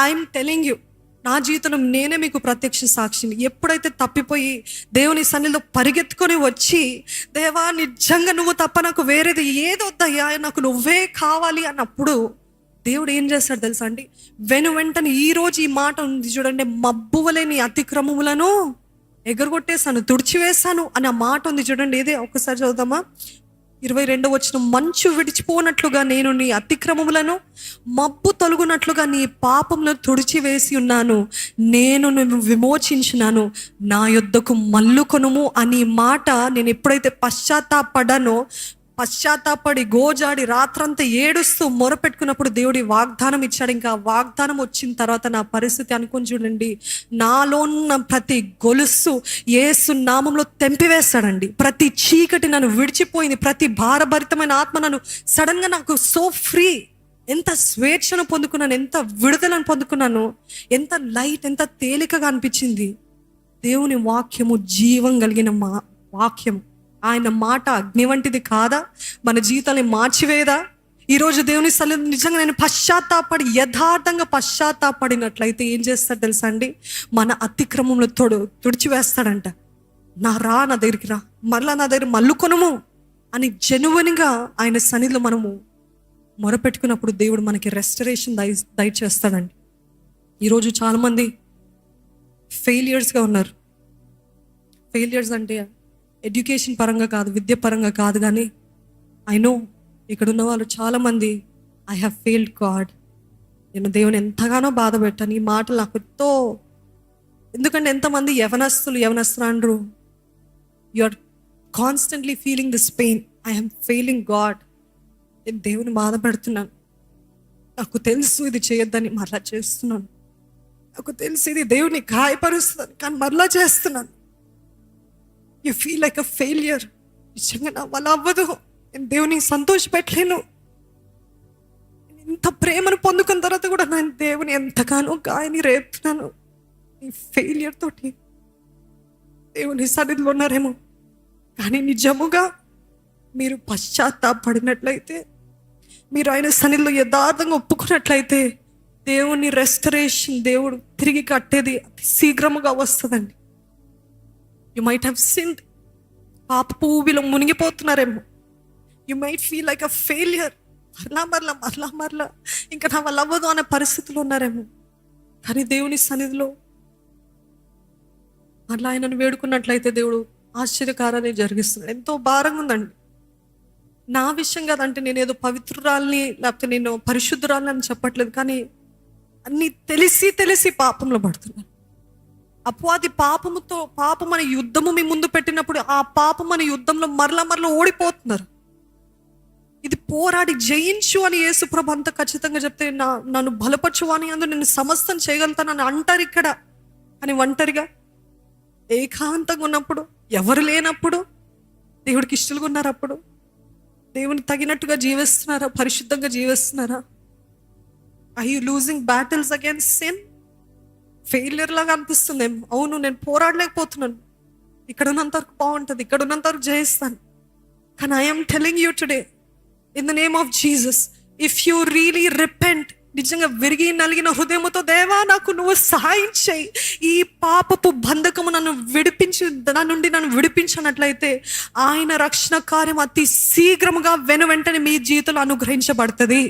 I'm telling you నా జీవితంలో నేనే మీకు ప్రత్యక్ష సాక్షిని. ఎప్పుడైతే తప్పిపోయి దేవుని సన్నిధిలో పరిగెత్తుకొని వచ్చి దేవా నిజంగా నువ్వు తప్ప నాకు వేరేది ఏదొద్దయ్యా నాకు నువ్వే కావాలి అన్నప్పుడు దేవుడు ఏం చేస్తాడు తెలుసా అండి? వెను వెంటనే ఈ రోజు ఈ మాట ఉంది చూడండి మబ్బువలేని అతిక్రమములను ఎగరగొట్టేశాను తుడిచివేశాను అనే మాట ఉంది చూడండి. ఏదే? ఒక్కసారి చదువుదామా? ఇరవై రెండవ వచ్చిన మంచు విడిచిపోనట్లుగా నేను నీ అతిక్రమములను మబ్బు తొలగునట్లుగా నీ పాపములను తుడిచివేసి ఉన్నాను. నేను విమోచించినాను. నా యొద్దకు మల్లుకొనుము అని మాట నేను ఎప్పుడైతే పశ్చాత్తాపడనో పశ్చాత్తాపడి గోజాడి రాత్రంతా ఏడుస్తూ మొరపెట్టుకున్నప్పుడు దేవుడి వాగ్దానం ఇచ్చాడు. ఇంకా వాగ్దానం వచ్చిన తర్వాత నా పరిస్థితి అనుకుని చూడండి. నాలో ఉన్న ప్రతి గొలుసు ఏసు నామంలో తెంపివేస్తాడండి ప్రతి చీకటి నన్ను విడిచిపోయింది. ప్రతి భారభరితమైన ఆత్మ నన్ను సడన్గా నాకు సో ఫ్రీ ఎంత స్వేచ్ఛను పొందుకున్నాను. ఎంత విడుదలను పొందుకున్నాను. ఎంత లైట్ ఎంత తేలికగా అనిపించింది. దేవుని వాక్యము జీవం కలిగిన మా వాక్యము. ఆయన మాట అగ్ని వంటిది కాదా? మన జీవితాన్ని మార్చివేదా ఈరోజు దేవుని సల్లి నిజంగా నేను పశ్చాత్తాపడి యథార్థంగా పశ్చాత్తాపడినట్లయితే ఏం చేస్తాడు తెలుసా అండి? మన అతిక్రమంలో తొడు తుడిచివేస్తాడంట. నా రా నా దగ్గరికి రా. మరలా నా దగ్గర మల్లుకొనము అని జెనువన్గా ఆయన సన్నిధిలో మనము మొరపెట్టుకున్నప్పుడు దేవుడు మనకి రెస్టరేషన్ దయ దయచేస్తాడండి ఈరోజు చాలామంది ఫెయిలియర్స్గా ఉన్నారు. ఫెయిలియర్స్ అంటే ఎడ్యుకేషన్ పరంగా కాదు విద్య పరంగా కాదు కానీ ఐ నో ఇక్కడ ఉన్న వాళ్ళు చాలామంది ఐ హ్యావ్ ఫెయిల్డ్ గాడ్ నేను దేవుని ఎంతగానో బాధ పెట్టాను. ఈ మాటలు నాకు ఎంతో ఎందుకంటే ఎంతమంది యవనస్తులు యవనస్తులు you are constantly feeling this pain I am failing God నేను దేవుని బాధ పెడుతున్నాను. నాకు తెలుసు ఇది చేయొద్దని మరలా చేస్తున్నాను. నాకు తెలిసి ఇది దేవుని గాయపరుస్తుంది కానీ మరలా చేస్తున్నాను. You feel like a failure నిజంగా నా వల్ల అవ్వదు. నేను దేవుని సంతోషపెట్టలేను. నేను ఇంత ప్రేమను పొందుకున్న తర్వాత కూడా నేను దేవుని ఎంతగానో గాయని రేపుతున్నాను. ఈ ఫెయిలియర్ తోటి దేవుని సన్నిధిలో ఉన్నారేమో. కానీ నిజముగా మీరు పశ్చాత్తాపడినట్లయితే మీరు ఆయన సన్నిధిలో యథార్థంగా ఒప్పుకున్నట్లయితే దేవుని రెస్టరేషన్ దేవుడు తిరిగి కట్టేది అతి శీఘ్రముగా వస్తుందండి. యు మైట్ హ్యావ్ సిండ్ పాప పువ్వులో మునిగిపోతున్నారేమో. You might feel like a failure మరలా మరలా మరలా మరలా. ఇంకా నా వల్ల అవ్వదు అనే పరిస్థితులు ఉన్నారేమో. కానీ దేవుని సన్నిధిలో మరలా ఆయనను వేడుకున్నట్లయితే దేవుడు ఆశ్చర్యకారాన్ని జరిగిస్తున్నాడు. ఎంతో భారంగా ఉందండి. నా విషయం కాదంటే నేను ఏదో పవిత్రురాల్ని లేకపోతే నేను పరిశుద్ధురాలని అని చెప్పట్లేదు. కానీ అన్ని తెలిసి తెలిసి పాపంలో పడుతున్నాను అపవాది పాపముతో పాపం అనే యుద్ధము మీ ముందు పెట్టినప్పుడు ఆ పాపం అనే యుద్ధంలో మరలా మరలా ఓడిపోతున్నారు. ఇది పోరాడి జయించు అని యేసుప్రభు అంత ఖచ్చితంగా చెప్తే నా నన్ను బలపరచు అని అందు నేను సమస్తం చేయగలుగుతానని అంటారు ఇక్కడ. అని ఒంటరిగా ఏకాంతంగా ఉన్నప్పుడు ఎవరు లేనప్పుడు దేవుడికి ఇష్టలుగా ఉన్నారు అప్పుడు దేవుని తగినట్టుగా జీవిస్తున్నారా పరిశుద్ధంగా జీవిస్తున్నారా? I you losing battles against sin failure లాగా అనిపిస్తుంది. ఏం అవును నేను పోరాడలేకపోతున్నాను. ఇక్కడ ఉన్నంత వరకు బాగుంటుంది. ఇక్కడ ఉన్నంత వరకు జయిస్తాను. కానీ I'm telling you today in the name of Jesus if you really repent నిజంగా విరిగి నలిగిన హృదయముతో దేవా నాకు నువ్వు సహాయం చేయి. ఈ పాపపు బంధకము నన్ను విడిపించి నా నుండి నన్ను విడిపించినట్లయితే ఆయన రక్షణ కార్యం అతి శీఘ్రముగా వెను వెంటనే మీ జీవితంలో అనుగ్రహించబడుతుంది.